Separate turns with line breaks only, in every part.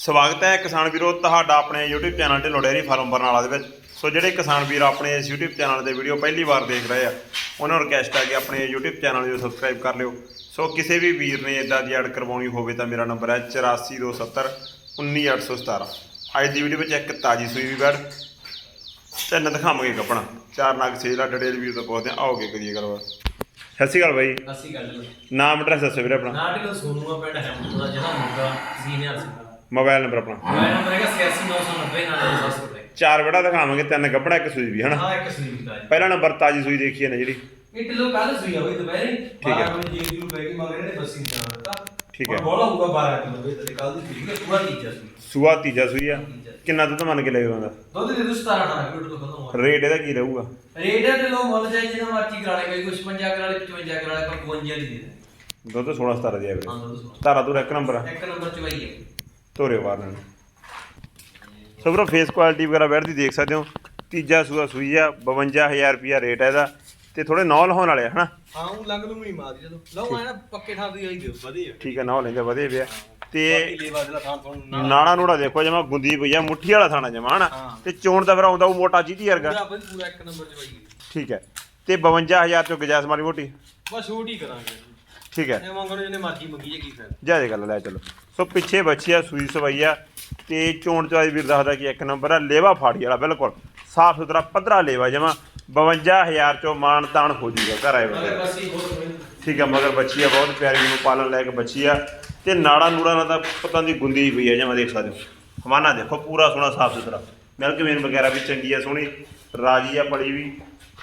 ਸਵਾਗਤ ਹੈ ਕਿਸਾਨ ਵੀਰੋ ਤੁਹਾਡਾ ਆਪਣੇ YouTube channel Dhillon dairy farm Barnala ਦੇ ਵਿੱਚ। ਸੋ ਜਿਹੜੇ ਕਿਸਾਨ ਵੀਰ ਆਪਣੇ ਇਸ YouTube ਚੈਨਲ ਤੇ ਵੀਡੀਓ ਪਹਿਲੀ ਵਾਰ ਦੇਖ ਰਹੇ ਆ ਉਹਨਾਂ ਨੂੰ ਰਿਕਵੈਸਟ ਹੈ ਕਿ ਆਪਣੇ YouTube ਚੈਨਲ ਨੂੰ ਸਬਸਕ੍ਰਾਈਬ ਕਰ ਲਿਓ। ਸੋ ਕਿਸੇ ਵੀ ਵੀਰ ਨੇ ਇਦਾਂ ਦੀ ਐਡ ਕਰਵਾਉਣੀ ਹੋਵੇ ਤਾਂ ਮੇਰਾ ਨੰਬਰ ਹੈ 8427 19817 ਅੱਜ ਦੀ ਵੀਡੀਓ ਵਿੱਚ ਇੱਕ ਤਾਜੀ ਸੂਈ ਵੀ ਬੈਡ ਤਿੰਨ ਦਿਖਾਵਾਂਗੇ ਕੱਪਣਾ ਚਾਰ ਨਗ ਸੇਲ ਆ ਡਿਟੇਲ ਵੀਰ ਤੋਂ ਪੁੱਛਦੇ ਆ। ਆਓਗੇ ਕਰੀਏ ਗੱਲਬਾਤ। ਸਤਿ ਸ਼੍ਰੀ ਅਕਾਲ ਬਾਈ।
ਅਸੀਂ ਗੱਲ
ਨਾਮ ਐਡਰੈਸ ਦੱਸੋ ਵੀਰੇ ਆਪਣਾ।
ਨਾਟਕ ਸੋਨੂਆ ਪਿੰਡ ਹੈ ਉਹਦਾ ਜਿਹੜਾ ਮੁੰਡਾ ਸੀਨੀਅਰ ਸੀ
ਮੋਬਾਈਲ ਨੰਬਰ ਆਪਣਾ।
ਮੋਬਾਈਲ ਨੰਬਰ ਹੈਗਾ 86990 ਨਾਲ ਰੁਪਏ
ਚਾਰ ਬੜਾ ਦਿਖਾਵਾਂਗੇ ਤਿੰਨ ਕੱਪੜਾ ਇੱਕ ਸੂਈ ਵੀ ਹਨਾ?
ਹਾਂ ਇੱਕ ਸਲੀਪ ਦਾ
ਪਹਿਲਾ ਨੰਬਰ ਤਾਜੀ ਸੂਈ ਦੇਖੀ ਹੈ ਨਾ ਜਿਹੜੀ।
ਇਹ ਕਿਲੋ ਕੱਲ ਸੂਈ ਆ ਬਈ ਦੁਪਹਿਰੇ।
ਠੀਕ ਹੈ।
12 ਵਜੇ ਜੀ ਜੂ ਬੈਗੀ ਮੰਗ ਰਹੇ ਨੇ ਬੱਸੀ ਨਾ ਦਿੱਤਾ।
ਠੀਕ ਹੈ।
ਬੋਲਾ ਹੋਊਗਾ 12 ਕਿਲੋ ਬਈ ਤੇ ਕੱਲ ਦੀ ਸੂਈ ਹੈ ਪੂਰਾ ਤੀਜਾ ਸੂਈ।
ਸੂਆ ਤੀਜਾ ਸੂਈ ਆ। ਕਿੰਨਾ ਦੁੱਧ ਮੰਨ ਕੇ ਲੈ ਜਾਂਦਾ
ਦੁੱਧ ਦੇ ਦੋ 17 18 ਕਿਲੋ ਤੋਂ ਖਤਮ
ਰੇਟ ਇਹਦਾ ਕੀ ਰਹੂਗਾ?
ਰੇਟ ਹੈ ਤੇ ਲੋ ਮੁੱਲ ਜਾਈ ਜਿਹਨਾਂ ਮਰਜ਼ੀ ਕਰਾ ਲੈ ਕੋਈ ਕੁਛ 50 ਕਰਾ ਲੈ 55 ਕਰਾ ਲੈ ਪਰ 52 ਦੀ ਦੇ ਦੇ।
ਦੁੱਧ 16 17 ਦੀ ਆ
ਹਾਂ ਦੁੱਧ ਸੋਨਾ
ਤਾਰਾ ਤੂਰ ਇੱਕ ਨੰਬਰ ਆ।
ਇੱਕ ਨੰਬਰ ਚ ਵਈ ਹੈ
ਤੋਰੇ ਵਾਰ ਨਾਲ ਸੋ ਵੀਰੋ ਫੇਸ ਕੁਆਲਿਟੀ ਵਗੈਰਾ ਬੈਠਦੀ ਦੇਖ ਸਕਦੇ ਹੋ। ਤੀਜਾ ਸੂਆ ਸੂਈ ਆ 52000 ਰੁਪਿਆ ਰੇਟ ਹੈ ਇਹਦਾ। ਤੇ ਥੋੜੇ ਨੌ ਲਹਾਉਣ ਵਾਲੇ ਆ ਹਨਾ?
ਹਾਂ ਉਹ ਲੰਗ ਨੂੰ ਨਹੀਂ ਮਾਰਦੀ ਜਦੋਂ ਲਓ ਐ ਨਾ ਪੱਕੇ ਠਾਂ ਦੀ ਆਈ ਦਿਓ ਵਧੀਆ।
ਠੀਕ ਹੈ ਨੌ ਲੈਂਦੇ ਵਧੇ ਪਿਆ ਤੇ
ਲੇਵਾ ਦੇ ਥਾਂ ਤੁਹਾਨੂੰ
ਨਾੜਾ ਨੂੜਾ ਦੇਖੋ ਜਮਾ ਗੁੰਦੀ ਪਈ ਆ ਮੁੱਠੀ ਵਾਲਾ ਥਾਣਾ ਜਮਾ ਹਨਾ?
ਹਾਂ।
ਤੇ ਚੋਣ ਤਾਂ ਫਿਰ ਆਉਂਦਾ ਉਹ ਮੋਟਾ ਚੀਟੀ ਵਰਗਾ।
ਪੂਰਾ ਬਈ ਪੂਰਾ ਇੱਕ ਨੰਬਰ ਚ ਵਈ
ਠੀਕ ਹੈ ਤੇ 52000 ਚੋਂ ਗਜਾਸ ਮਾਰੀ ਮੋਟੀ।
ਬਸ ਛੋਟ ਹੀ ਕਰਾਂਗੇ।
ਠੀਕ ਹੈ।
ਇਹ ਮੰਗਣੋ ਜਿਹਨੇ ਮਰਜ਼ੀ ਮੰਗੀ ਜੇ ਕੀ ਫਾਇਦਾ।
ਜਾ ਗੱਲ ਲੈ ਚਲੋ। ਸੋ ਪਿੱਛੇ ਬੱਚੀ ਆ ਸੂਈ ਸਵਾਈ ਆ ਤੇ ਚੋਣ ਚਵਾਈ ਵੀਰ ਦੱਸਦਾ ਕਿ ਇੱਕ ਨੰਬਰ ਆ ਲੇਵਾ ਫਾੜੀ ਵਾਲਾ ਬਿਲਕੁਲ। ਸਾਫ਼ ਸੁਥਰਾ ਪੱਧਰਾ ਲੇਵਾ ਜਮਾ 52000 ਚੋਂ ਮਾਣ ਤਾਣ ਹੋ ਜੂਗਾ ਘਰ ਆਏ ਬੰਦੇ
ਮਗਰ ਬਸ ਹੀ ਹੋਰ ਕੋਈ
ਠੀਕ ਆ ਮਗਰ ਬੱਚੀ ਆ ਬਹੁਤ ਪਿਆਰੀ ਨੂੰ ਪਾਲਣ ਲਾਇਕ ਬੱਚੀ ਆ। ਤੇ ਨਾੜਾ ਨੂੜਾ ਨਾਲ ਤਾਂ ਪਤਾ ਨਹੀਂ ਗੁੰਦੀ ਪਈ ਆ ਜਮਾ ਦੇਖ ਸਕਦੇ ਹੋ। ਹਵਾਨਾ ਦੇਖੋ ਪੂਰਾ ਸੋਹਣਾ ਸਾਫ਼ ਸੁਥਰਾ। ਮਿਲਕ ਮੇਨ ਵਗੈਰਾ ਵੀ ਚੰਗੀ ਆ ਸੋਹਣੀ। ਰਾਜੀ ਆ ਪਲੀ ਵੀ।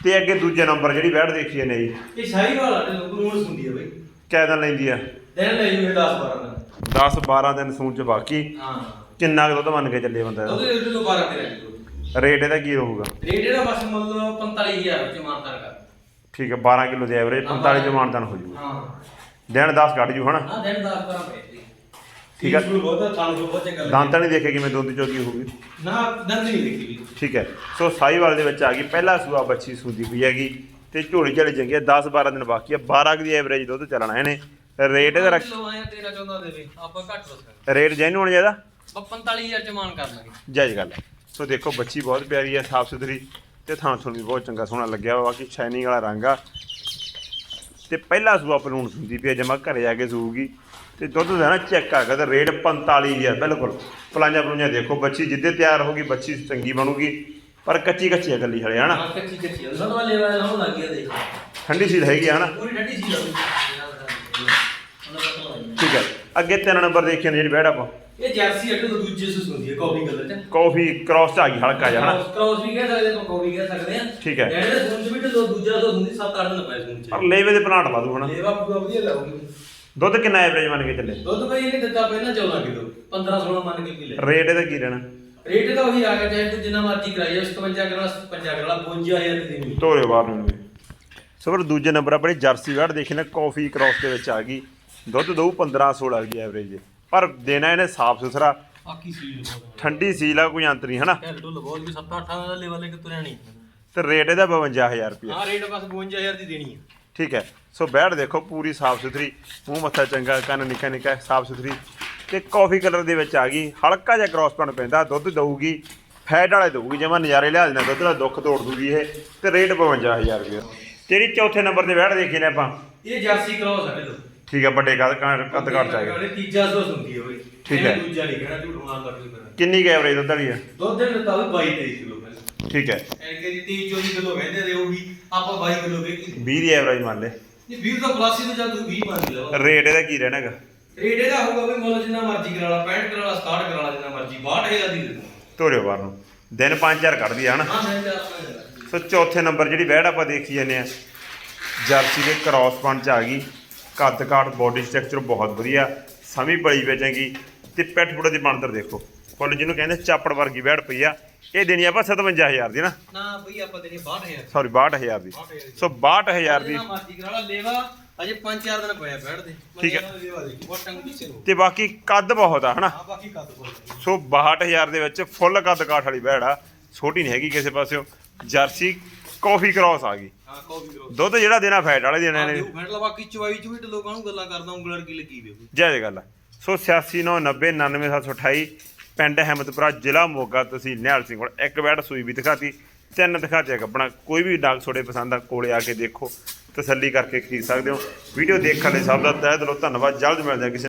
ਤੇ ਅੱਗੇ ਦੂਜੇ ਨੰਬਰ ਜਿਹੜੀ ਬੈਠ ਦੇਖੀ ਨੇ ਜੀ
ਇਹ ਸ਼ਾਹੀ ਵਾਲਾ ਤੇ ਲੋਕ ਨੂੰ ਹੁੰਦੀ ਹੈ ਬਈ।
ਕਿਆ ਦਿਨ ਲੈਂਦੀ ਆ?
ਦਿਨ ਲੈ ਜੂਗੇ 10 12 ਦਿਨ।
10 12 ਦਿਨ ਸੂਣ ਚ ਬਾਕੀ।
ਹਾਂ।
ਕਿੰਨਾ ਕੁ ਦੁੱਧ ਮੰਨ ਕੇ ਚੱਲੇ ਬੰਦਾ ਇਹਦਾ?
ਉਹਦੇ ਉਹਦੇ ਤੋਂ 12 ਤੇ ਜੂਗੇ
ਰੇਟ ਇਹਦਾ ਕੀ ਰਹੂਗਾ?
ਰੇਟ ਇਹਦਾ ਬਸ ਮੁੱਲ 45000 ਵਿੱਚ ਮਾਨਤਾਰ ਕਰ।
ਠੀਕ ਹੈ 12 ਕਿਲੋ ਦੇ ਐਵਰੇਜ 45 ਚ ਮਾਨਦਾਨ ਹੋ ਜੂਗਾ।
ਹਾਂ।
ਦਿਨ 10 ਕੱਢ ਜੂ ਹਨਾ?
ਹਾਂ ਦਿਨ 10 12 ਪਏ
ਠੀਕ ਆ।
ਸਕੂਲ ਬਹੁਤ ਥਾਂ ਤੋਂ ਬਹੁਤ ਚੰਗਾ
ਤਾਂ ਨਹੀਂ ਦੇਖੇ ਕਿਵੇਂ ਦੁੱਧ ਚੋਗੀ ਹੋਊਗੀ?
ਨਾ ਦੰਦ ਨਹੀਂ ਦੇਖੀ ਵੀ।
ਠੀਕ ਹੈ ਸੋ ਸਾਈਵਾਲ ਦੇ ਵਿੱਚ ਆ ਗਈ ਪਹਿਲਾ ਸੂਆ ਬੱਚੀ ਸੂਦੀ ਪਈ ਹੈਗੀ। ਤੇ ਝੋਲੀ ਝਾਲੀ ਚੰਗੀ ਹੈ 10 12 ਦਿਨ ਬਾਕੀ ਹੈ 12 ਕੁ ਦੀ ਐਵਰੇਜ ਦੁੱਧ ਚੱਲਣਾ ਇਹਨੇ। ਰੇਟ ਇਹਦਾ ਰੱਖ
ਕਿਲੋ ਆਇਆ ਤੇਰਾ ਚਾਹੁੰਦਾ ਦੇਵੇ ਆਪਾਂ ਘੱਟ ਬਸ
ਰੇਟ ਜੈਨੂਨ
ਕਰ 45000 ਚ ਮਾਨ ਕਰ ਲਾਂਗੇ।
ਜਾਇਜ਼ ਗੱਲ ਹੈ ਸੋ ਦੇਖੋ ਬੱਚੀ ਬਹੁਤ ਪਿਆਰੀ ਹੈ ਸਾਫ਼ ਸੁਥਰੀ ਤੇ ਥਾਂ ਥੁਣ ਵੀ ਬਹੁਤ ਚੰਗਾ ਸੋਹਣਾ ਲੱਗਿਆ ਵਾ। ਬਾਕੀ ਸ਼ਾਈਨਿੰਗ ਵਾਲਾ ਰੰਗ ਆ। ਤੇ ਪਹਿਲਾ ਸੂਆ ਪਲੂਣ ਸੁੰਦੀ ਪਈ ਆ ਜਮਾ ਘਰੇ ਜਾ ਕੇ ਸੂਗੀ ਤੇ ਦੁੱਧ ਦਾ ਨਾ ਚੈੱਕ ਆ ਤੇ ਰੇਟ 45000 ਬਿਲਕੁਲ। ਪਲਾਂਜਾ ਪਲੂੰਜਾ ਦੇਖੋ ਬੱਚੀ ਜਿੱਦੇ ਤਿਆਰ ਹੋਗੀ ਬੱਚੀ ਚੰਗੀ ਬਣੂਗੀ। ਪਰ ਕੱਚੀ ਕੱਚੀ ਆ ਗੱਲੀ ਹਲੇ ਹਨਾ?
ਹਾਂ ਕੱਚੀ ਕੱਚੀ ਆ। ਉਹਨਾਂ ਵਾਲੇ ਵਾਲੇ ਲਾਉਣ ਲੱਗ ਗਿਆ ਦੇਖ।
ਠੰਡੀ ਸੀ ਹੈਗੀ ਆ ਹਨਾ?
ਪੂਰੀ ਠੰਡੀ
ਠੀਕ ਹੈ ਅੱਗੇ ਤਿੰਨ ਨੰਬਰ ਦੇਖੀਏ ਨੇ ਜਿਹੜੀ ਬੈੜ ਆਪਾਂ।
ਇਹ ਜਰਸੀ ਅੱਡੇ ਤੋਂ ਦੂਜੇ ਸੂਸ ਹੁੰਦੀ ਹੈ ਕਾਫੀ ਕਲਰ ਚ
ਕਾਫੀ ਕ੍ਰਾਸ ਚ ਆ ਗਈ ਹਲਕਾ ਜਿਹਾ ਹਨਾ?
ਕ੍ਰਾਸ ਵੀ ਕਹਿ ਸਕਦੇ ਤੋਂ ਕਾਫੀ ਕਹਿ ਸਕਦੇ ਆ।
ਠੀਕ ਹੈ।
ਜਿਹੜੇ ਚ ਵੀ ਤੇ ਦੂਜਾ ਤੋਂ ਹੁੰਦੀ 7-8 ਦਿਨ ਪਏ ਸੂਨ
ਪਰ ਲੇਵੇ ਦੇ ਪਲਾਂਟ ਲਾ ਦੂ ਹਨਾ?
ਲੇਵਾ ਪੂਰਾ ਵਧੀਆ ਲਾਉਗੀ।
ਦੁੱਧ ਕਿੰਨਾ ਐਵਰੇਜ ਮੰਨ ਕੇ ਚੱਲੇ?
ਦੁੱਧ ਭਾਈ ਇਹਨੇ ਦਿੱਤਾ ਪਹਿਲਾਂ 14 ਕਿਲੋ 15-16 ਮੰਨ ਕੇ ਲੈ।
ਰੇਟ ਇਹਦਾ ਕੀ ਰਹਿਣਾ?
ਰੇਟ ਤਾਂ ਉਹੀ ਆ ਗਿਆ ਚਾਹੇ ਤੂੰ ਜਿੰਨਾ ਮਰਜ਼ੀ ਕਰਾਈ 57 ਕਰਾ 55 ਕਰਾ 52000 ਦੀ ਦੇਣੀ।
ਤੋਰੇ ਬਾਹਰ ਨੂੰ ਵੀ। ਸੋ ਫਿਰ ਦੂਜੇ ਨੰਬਰ ਆਪਣੀ ਜਰਸੀ ਵੜ ਦੇਖੀ ਨਾ ਕਾਫੀ ਕ੍ਰਾਸ ਦੇ ਵਿੱਚ ਆ ਗਈ। ਦੁੱਧ ਦਊ 15 16 ਦੀ ਐਵਰੇਜ ਪਰ ਦੇਣਾ ਇਹਨੇ ਸਾਫ਼ ਸੁਥਰਾ ਠੰਡੀ ਸੀਲ ਆ ਕੋਈ ਅੰਤ ਨਹੀਂ ਹਨਾ?
ਕਹਿ ਲੋ ਲਗਾਉ ਵੀ 7-8 ਦਾ ਲੈਵਲ ਲੈ ਕੇ ਤੁਰਿਆ ਨਹੀਂ।
ਤੇ ਰੇਟ ਇਹਦਾ 52000 ਰੁਪਏ
ਹਾਂ ਰੇਟ ਬਸ 52000 ਦੀ ਦੇਣੀ ਹੈ
ਠੀਕ ਹੈ। ਸੋ ਬੈੜ ਦੇਖੋ ਪੂਰੀ ਸਾਫ਼ ਸੁਥਰੀ ਮੂੰਹ ਮੱਥਾ ਚੰਗਾ ਕੰਨ ਨਿੱਕਾ ਨਿੱਕਾ ਸਾਫ਼ ਸੁਥਰੀ। ਤੇ ਕਾਫੀ ਕਲਰ ਦੇ ਵਿੱਚ ਆ ਗਈ। ਹਲਕਾ ਜਿਹਾ ਕ੍ਰਾਸ ਪਣ ਪੈਂਦਾ ਦੁੱਧ ਦਊਗੀ ਫੈਟ ਵਾਲੇ ਦਊਗੀ ਜਮਾ ਨਜ਼ਾਰੇ ਲਿਆ ਦੇਣਾ ਦੁੱਧ ਦਾ ਦੁੱਖ ਤੋੜ ਦੂਗੀ ਇਹ ਤੇ ਰੇਟ 52000 ਰੁਪਏ। ਤੇਰੀ ਚੌਥੇ ਨੰਬਰ ਤੇ ਬੈੜ ਦੇਖੀ ਨੇ ਆਪਾਂ।
ਇਹ ਜਰਸੀ ਕ੍ਰਾਸ ਹੈ ਲੋ
ਠੀਕ ਹੈ ਵੱਡੇ ਕੱਦ ਕੱਦ ਕਾਟ ਗਿਆ।
ਤੀਜਾ ਸੋਸ ਹੁੰਦੀ ਹੈ ਬਈ।
ਠੀਕ ਹੈ।
ਇਹ ਦੂਜਾ ਨਹੀਂ ਕਹਿਣਾ ਝੂਠ ਮਾਰ ਲੱਗ ਜੂ
ਕਿੰਨੀ ਕੁ ਐਵਰੇਜ ਦੁੱਧ ਵਾਲੀ ਹੈ
ਦੁੱਧ ਦੇ ਵੀ 22 23 ਕਿਲੋ
ਠੀਕ ਹੈ
ਐਨਕੇ ਦੀ 30 24 ਕਿਲੋ ਕਹਿੰਦੇ ਰਹੇ ਆਪਾਂ 22 ਕਿਲੋ ਵੇਖੀ
20 ਦੀ ਐਵਰੇਜ ਮੰਨ ਲੈ।
ਇਹ 20 ਦਾ ਪਲਾਸੀ ਤੇ ਜਾਂ ਤੂੰ 20 ਮੰਨ ਲਓ
ਰੇਟ ਇਹਦਾ ਕੀ ਰਹਿਣਾਗਾ?
ਰੇਟ ਇਹਦਾ ਹੋਊਗਾ ਵੀ ਮੁੱਲ ਜਿੰਨਾ ਮਰਜ਼ੀ ਕਰਾ ਲਾ 65 ਕਰਾ ਲਾ 67 ਕਰਾ ਲਾ ਜਿੰਨਾ ਮਰਜ਼ੀ 62000 ਦੀ ਦੇ ਦੂੰ
ਤੋਰਿਓ ਬਾਹਰ ਨੂੰ। ਦਿਨ 5000 ਕੱਢਦੀ ਆ ਹਨਾ?
ਹਾਂ ਮੈਂ ਤੇ ਆਪਣਾ
ਸੋ ਚੌਥੇ ਨੰਬਰ ਜਿਹੜੀ ਬੈੜ ਆਪਾਂ ਦੇਖੀ ਜਾਂਦੇ ਆ ਜਰਸੀ ਦੇ ਕ੍ਰਾਸ ਪਣ ਚ ਆ ਗਈ। ਕੱਦ ਕਾਟ ਬੋਡੀ ਸਟਰਕਚਰ ਬਹੁਤ ਵਧੀਆ ਸਮੀ ਬੜੀ ਵੇਚੇਗੀ ਤੇ ਪਿੱਠ ਪੁੜੇ ਦੀ ਬਣਤਰ ਦੇਖੋ। ਫੁੱਲ ਜਿਹਨੂੰ ਕਹਿੰਦੇ ਚਾਪੜ ਵਰਗੀ ਬੈੜ ਪਈ ਆ ਇਹ ਦੇਣੀ ਆਪਾਂ 57000 ਦੀ ਨਾ।
ਨਾ ਬਈ ਆਪਾਂ ਦੇਣੀ 62000
ਸੌਰੀ 62000 ਦੀ। ਸੋ 62000 ਦੀ
ਜਿੰਨਾ ਮਰਜ਼ੀ ਕਰਾ ਲਾ ਲੇਵਾ ਅਜੇ 5-4 ਦਿਨ ਪਿਆ ਬੈਠ ਦੇ।
ਠੀਕ ਹੈ।
ਬਹੁਤ ਟੰਗ ਪਿੱਛੇ
ਤੇ ਬਾਕੀ ਕੱਦ ਬਹੁਤ ਆ ਹਨਾ?
ਆ ਬਾਕੀ ਕੱਦ ਕੋਲ
ਸੋ 62000 ਦੇ ਵਿੱਚ ਫੁੱਲ ਕੱਦ ਕਾਠ ਵਾਲੀ ਬੈੜ ਆ। ਛੋਟੀ ਨਹੀਂ ਹੈਗੀ ਕਿਸੇ ਪਾਸਿਓ। ਜਰਸੀ ਕਾਫੀ ਕ੍ਰਾਸ ਆ ਗਈ।
ਹਾਂ ਕਾਫੀ ਕਰੋ
ਦੁੱਧ ਜਿਹੜਾ ਦੇਣਾ ਫੈਟ ਵਾਲੇ ਦੇਣੇ ਨੇ।
ਲਾ ਬਾਕੀ ਚਵਾਈ ਤੇ ਲੋਕਾਂ ਨੂੰ ਗੱਲਾਂ ਕਰਦਾ ਉਂਗਲਰ ਕੀ ਲੱਗੀ ਵੇ
ਜਾਇਜ਼ ਗੱਲ ਆ ਸੋ 8699099728 ਪਿੰਡ ਅਹਿਮਦਪੁਰਾ ਜ਼ਿਲ੍ਹਾ ਮੋਗਾ ਤਹਿਸੀਲ ਨਿਹਾਲ ਸਿੰਘ ਕੋਲ ਇੱਕ ਬੈਡ ਸੂਈ ਵੀ ਦਿਖਾਤੀ। ਤਿੰਨ ਦਿਖਾਤੇ ਆਪਣਾ ਕੋਈ ਵੀ ਡਾਕ ਤੁਹਾਡੇ ਪਸੰਦ ਆ ਕੋਲੇ ਆ ਕੇ ਦੇਖੋ। ਤਸੱਲੀ ਕਰਕੇ ਖਰੀਦ ਸਕਦੇ ਹੋ। ਵੀਡੀਓ ਦੇਖਣ ਲਈ ਸਭ ਦਾ ਤਹਿ ਦਿਲੋਂ ਧੰਨਵਾਦ। ਜਲਦ ਮਿਲਦੇ ਹਾਂ ਕਿਸੇ